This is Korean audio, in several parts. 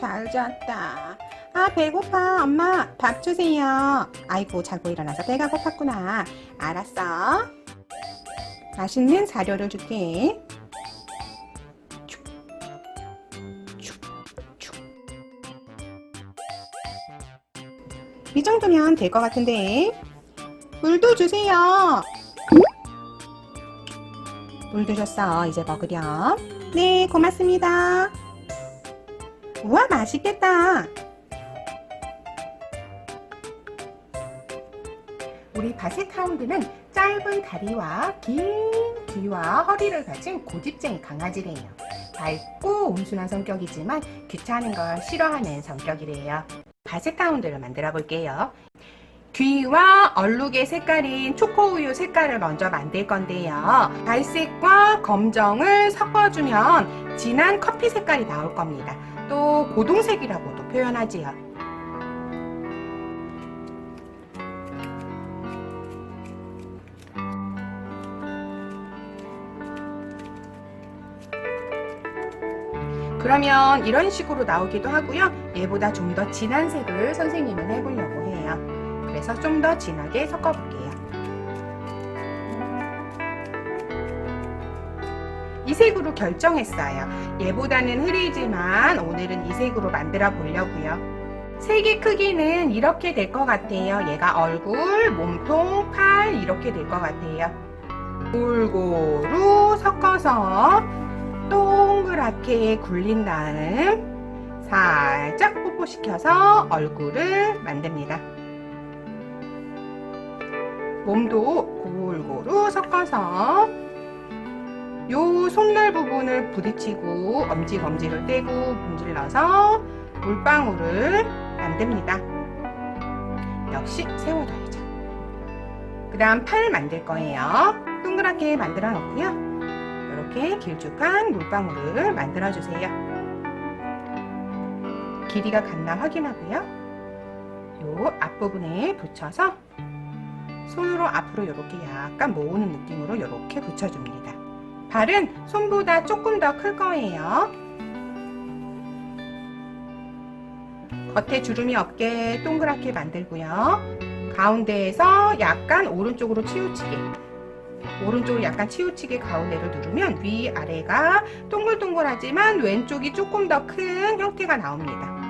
잘 잤다. 아, 배고파. 엄마, 밥 주세요. 아이고, 자고 일어나서 배가 고팠구나. 알았어. 맛있는 사료를 줄게. 이 정도면 될 것 같은데. 물도 주세요. 물 드셨어. 이제 먹으렴. 네, 고맙습니다. 우와, 맛있겠다. 우리 바세타운드는 짧은 다리와 긴 귀와 허리를 가진 고집쟁이 강아지래요. 밝고 온순한 성격이지만 귀찮은 걸 싫어하는 성격이래요. 바세타운드를 만들어 볼게요. 귀와 얼룩의 색깔인 초코우유 색깔을 먼저 만들 건데요. 갈색과 검정을 섞어주면 진한 커피 색깔이 나올 겁니다. 또 고동색이라고도 표현하지요. 그러면 이런 식으로 나오기도 하고요. 얘보다 좀 더 진한 색을 선생님은 해보려고 해요. 그래서 좀 더 진하게 섞어볼게요. 이 색으로 결정했어요. 얘보다는 흐리지만 오늘은 이 색으로 만들어 보려고요. 색의 크기는 이렇게 될 것 같아요. 얘가 얼굴, 몸통, 팔 이렇게 될 것 같아요. 골고루 섞어서 동그랗게 굴린 다음 살짝 뽀뽀시켜서 얼굴을 만듭니다. 몸도 골고루 섞어서 요 손날 부분을 부딪히고 엄지 검지를 떼고 문질러서 물방울을 만듭니다. 역시 세워둬야죠. 그 다음 팔 만들 거예요. 동그랗게 만들어 놓고요. 이렇게 길쭉한 물방울을 만들어 주세요. 길이가 같나 확인하고요. 요 앞부분에 붙여서 손으로 앞으로 이렇게 약간 모으는 느낌으로 이렇게 붙여줍니다. 발은 손보다 조금 더 클 거예요. 겉에 주름이 없게 동그랗게 만들고요. 가운데에서 약간 오른쪽으로 치우치게 오른쪽을 약간 치우치게 가운데로 누르면 위아래가 동글동글하지만 왼쪽이 조금 더 큰 형태가 나옵니다.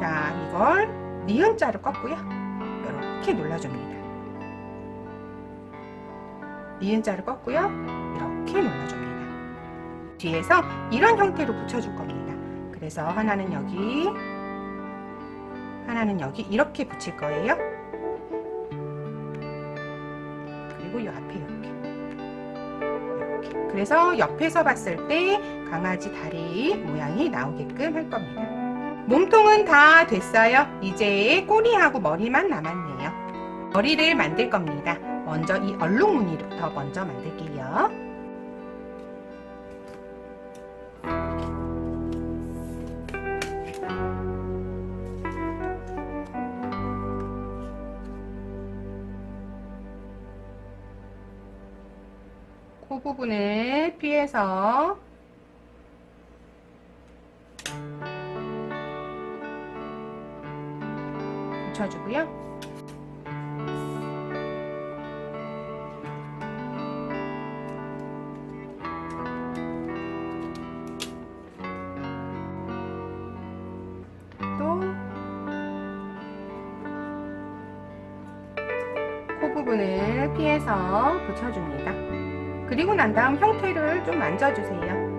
자, 이걸 니은자로 꺾고요. 이렇게 눌러줍니다. 니은자를 꺾고요. 이렇게 눌러줍니다. 뒤에서 이런 형태로 붙여줄 겁니다. 그래서 하나는 여기, 하나는 여기 이렇게 붙일 거예요. 그리고 이 앞에 이렇게. 이렇게. 그래서 옆에서 봤을 때 강아지 다리 모양이 나오게끔 할 겁니다. 몸통은 다 됐어요. 이제 꼬리하고 머리만 남았네요. 머리를 만들 겁니다. 먼저 이 얼룩 무늬부터 먼저 만들게요. 코 부분을 피해서 붙여주고요. 부분을 피해서 붙여줍니다. 그리고 난 다음 형태를 좀 만져주세요.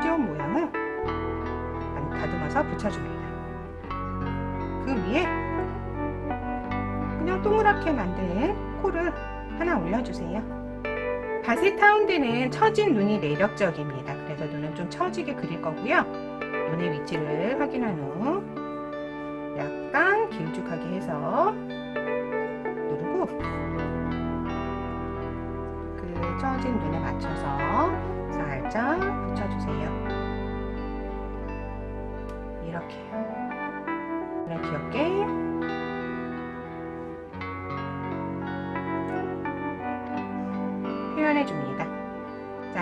띄운 모양을 다듬어서 붙여줍니다. 그 위에 그냥 동그랗게 만든 코를 하나 올려주세요. 바세타운드는 처진 눈이 매력적입니다. 그래서 눈은 좀 처지게 그릴 거고요. 눈의 위치를 확인한 후 약간 길쭉하게 해서 누르고 그 처진 눈에 맞춰서 살짝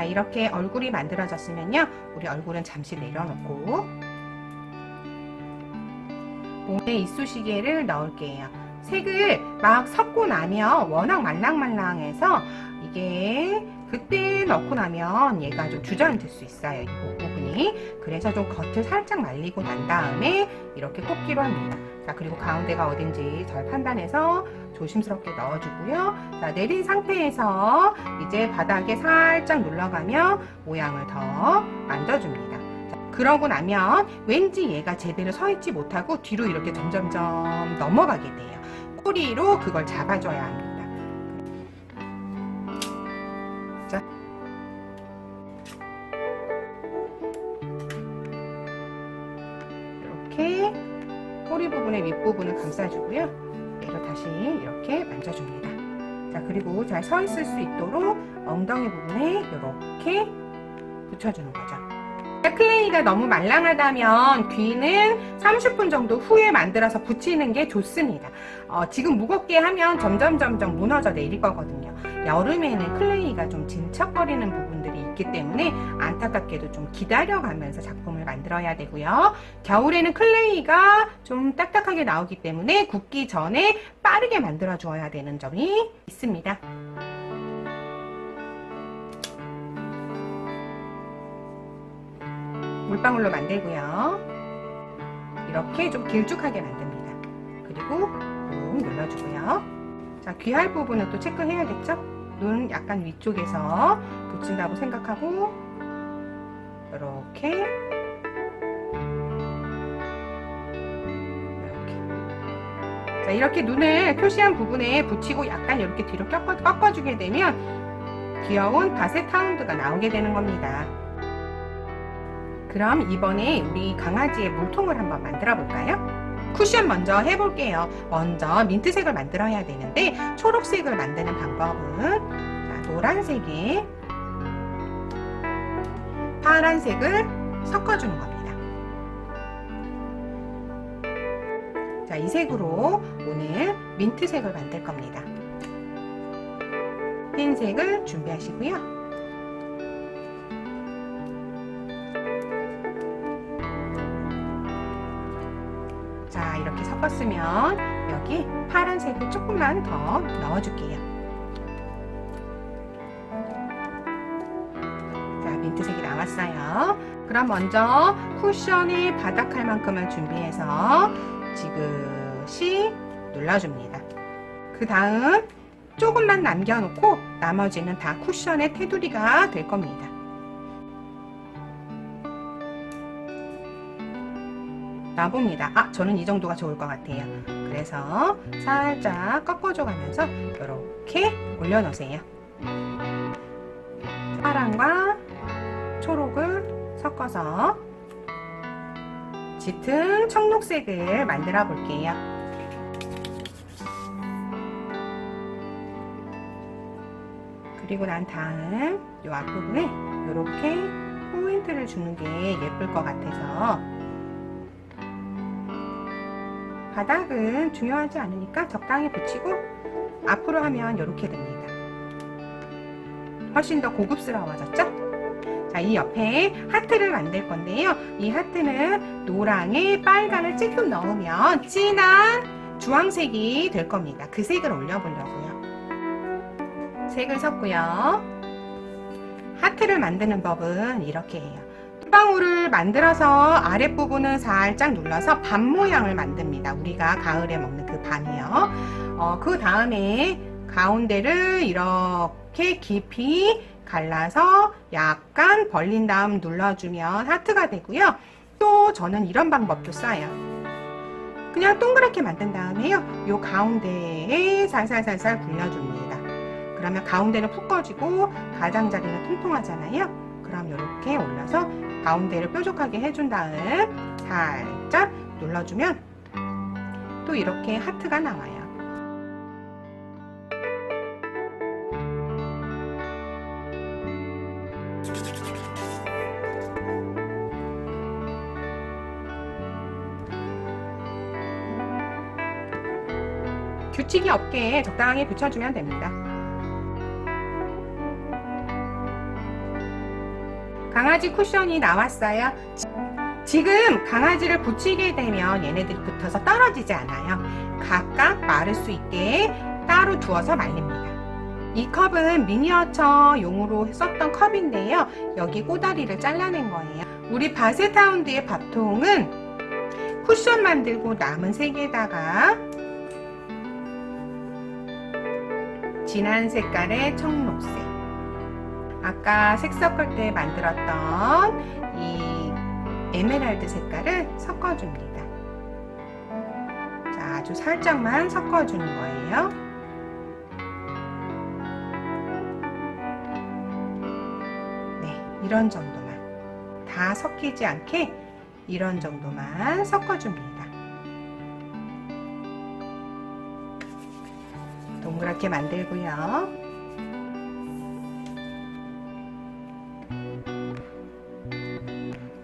자, 이렇게 얼굴이 만들어졌으면요. 우리 얼굴은 잠시 내려놓고 몸에 이쑤시개를 넣을게요. 색을 막 섞고 나면 워낙 말랑말랑해서 이게 그때 넣고 나면 얘가 좀 주저앉을 수 있어요. 이 부분이. 그래서 좀 겉을 살짝 말리고 난 다음에 이렇게 꽂기로 합니다. 자, 그리고 가운데가 어딘지 잘 판단해서 조심스럽게 넣어주고요. 자, 내린 상태에서 이제 바닥에 살짝 눌러가며 모양을 더 만들어줍니다. 자, 그러고 나면 왠지 얘가 제대로 서 있지 못하고 뒤로 이렇게 점점점 넘어가게 돼요. 꼬리로 그걸 잡아줘야 합니다. 꼬리 부분의 윗부분을 감싸주고요. 얘를 다시 이렇게 만져줍니다. 자, 그리고 잘 서 있을 수 있도록 엉덩이 부분에 이렇게 붙여주는 거죠. 클레이가 너무 말랑하다면 귀는 30분 정도 후에 만들어서 붙이는 게 좋습니다. 어, 지금 무겁게 하면 점점 점점 무너져 내릴 거거든요. 여름에는 클레이가 좀 진척거리는 부분들이 있기 때문에 안타깝게도 좀 기다려가면서 작품을 만들어야 되고요. 겨울에는 클레이가 좀 딱딱하게 나오기 때문에 굳기 전에 빠르게 만들어 주어야 되는 점이 있습니다. 물방울로 만들고요. 이렇게 좀 길쭉하게 만듭니다. 그리고 꾹 눌러주고요. 자, 귀할 부분은 또 체크해야겠죠? 눈 약간 위쪽에서 붙인다고 생각하고 이렇게 이렇게 자, 이렇게 눈을 표시한 부분에 붙이고 약간 이렇게 뒤로 꺾어, 꺾어주게 되면 귀여운 바셋 타운드가 나오게 되는 겁니다. 그럼 이번에 우리 강아지의 물통을 한번 만들어 볼까요? 쿠션 먼저 해볼게요. 먼저 민트색을 만들어야 되는데 초록색을 만드는 방법은 자, 노란색에 파란색을 섞어주는 겁니다. 자, 이 색으로 오늘 민트색을 만들 겁니다. 흰색을 준비하시고요. 섞었으면 여기 파란색을 조금만 더 넣어줄게요. 자, 민트색이 나왔어요. 그럼 먼저 쿠션의 바닥할 만큼을 준비해서 지그시 눌러줍니다. 그 다음 조금만 남겨놓고 나머지는 다 쿠션의 테두리가 될 겁니다. 놔봅니다. 아, 저는 이 정도가 좋을 것 같아요. 그래서 살짝 꺾어줘 가면서 이렇게 올려놓으세요. 파랑과 초록을 섞어서 짙은 청록색을 만들어 볼게요. 그리고 난 다음 이 앞부분에 이렇게 포인트를 주는 게 예쁠 것 같아서 바닥은 중요하지 않으니까 적당히 붙이고 앞으로 하면 이렇게 됩니다. 훨씬 더 고급스러워졌죠? 자, 이 옆에 하트를 만들 건데요. 이 하트는 노랑에 빨간을 조금 넣으면 진한 주황색이 될 겁니다. 그 색을 올려보려고요. 색을 섞고요. 하트를 만드는 법은 이렇게 해요. 물방울을 만들어서 아랫부분을 살짝 눌러서 밤 모양을 만듭니다. 우리가 가을에 먹는 그 밤이요. 어, 그 다음에 가운데를 이렇게 깊이 갈라서 약간 벌린 다음 눌러주면 하트가 되고요. 또 저는 이런 방법도 써요. 그냥 동그랗게 만든 다음에요. 요 가운데에 살살살살 굴려줍니다. 그러면 가운데는 푹 꺼지고 가장자리는 통통하잖아요. 그럼 이렇게 올려서 가운데를 뾰족하게 해준 다음 살짝 눌러주면 또 이렇게 하트가 나와요. 규칙이 없게 적당하게 붙여주면 됩니다. 강아지 쿠션이 나왔어요. 지- 지금 강아지를 붙이게 되면 얘네들이 붙어서 떨어지지 않아요. 각각 마를 수 있게 따로 두어서 말립니다. 이 컵은 미니어처 용으로 썼던 컵인데요. 여기 꼬다리를 잘라낸 거예요. 우리 바세타운드의 밥통은 쿠션 만들고 남은 색에다가 진한 색깔의 청록색 아까 색 섞을 때 만들었던 이 에메랄드 색깔을 섞어줍니다. 자, 아주 살짝만 섞어주는 거예요. 네, 이런 정도만. 다 섞이지 않게 이런 정도만 섞어줍니다. 동그랗게 만들고요.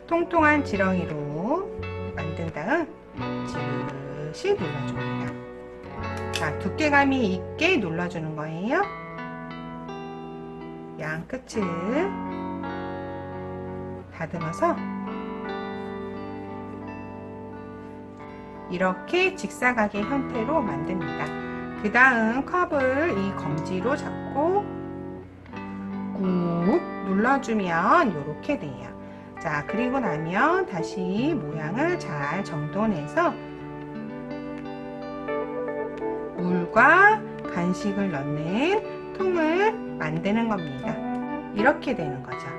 통통한 지렁이로 만든 다음 지그시 눌러줍니다. 자, 두께감이 있게 눌러주는 거예요. 양 끝을 다듬어서 이렇게 직사각의 형태로 만듭니다. 그 다음 컵을 이 검지로 잡고 꾹 눌러주면 이렇게 돼요. 자, 그리고 나면 다시 모양을 잘 정돈해서 물과 간식을 넣는 통을 만드는 겁니다. 이렇게 되는 거죠.